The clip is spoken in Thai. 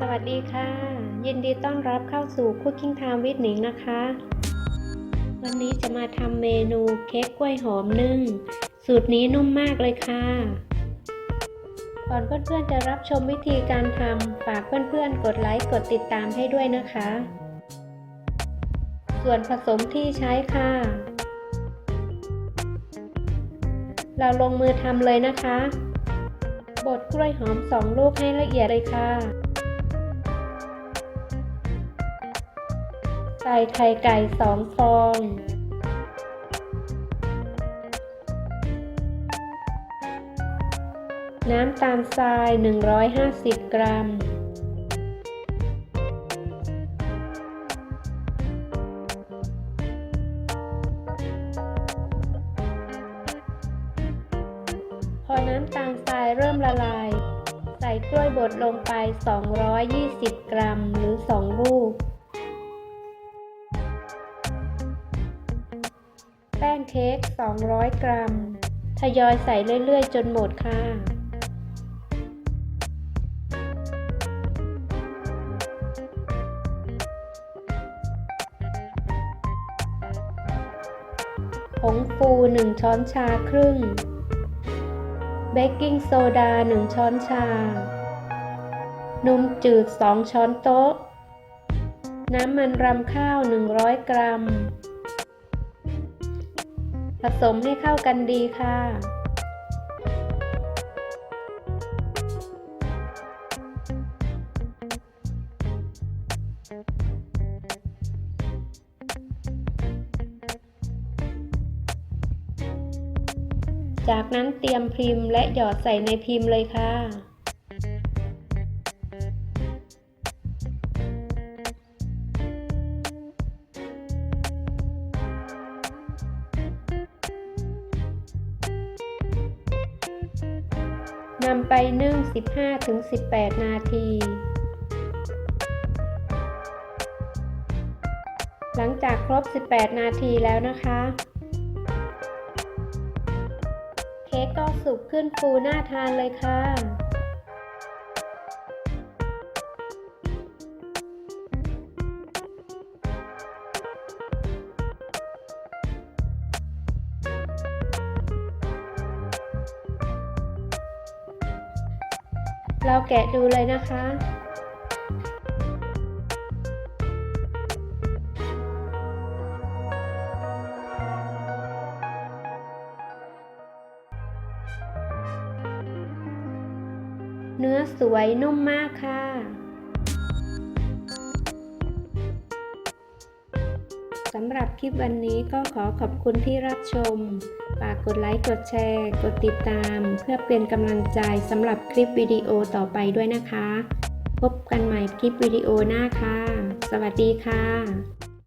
สวัสดีค่ะ ยินดีต้อนรับเข้าสู่ Cooking Time with หนิงนะคะ วันนี้จะมาทำเมนูเค้กกล้วยหอมนึ่ง สูตรนี้นุ่มมากเลยค่ะ ก่อนเพื่อนๆจะรับชมวิธีการทำฝากเพื่อนๆ กดไลค์กดติดตามให้ด้วยนะคะ ส่วนผสมที่ใช้ค่ะ เราลงมือทำเลยนะคะบดกล้วยหอม 2 ลูกให้ละเอียดเลยค่ะ ใส่ไข่ไก่2ฟอง น้ำตาลทราย 150 กรัม พอน้ำตาลทรายเริ่มละลาย ใส่กล้วยบดลงไป 220 กรัมหรือ 2 ลูก ป้งเค้ก 200 กรัม ทยอยใส่เรื่อยๆ จนหมดค่ะ ผงฟู 1 ช้อนชาครึ่ง เบกกิ้งโซดา 1 ช้อนชา นมจืด 2 ช้อนโต๊ะ น้ำมันรำข้าว 100 กรัม ผสมให้เข้ากันดีค่ะจากนั้นเตรียมพิมพ์และหยอดใส่ในพิมพ์เลยค่ะ นำไปนึ่ง 15-18 นาที หลังจากครบ 18 นาทีแล้วนะคะ เค้กก็สุกขึ้นฟูน่าทานเลยค่ะ เราแกะดูเลยนะคะ เนื้อสวยนุ่มมากค่ะ สำหรับคลิปวันนี้ก็ขอขอบคุณที่รับชม ฝากกดไลค์ กดแชร์ กดติดตาม เพื่อเป็นกำลังใจสำหรับคลิปวิดีโอต่อไปด้วยนะคะ พบกันใหม่คลิปวิดีโอหน้าค่ะ สวัสดีค่ะ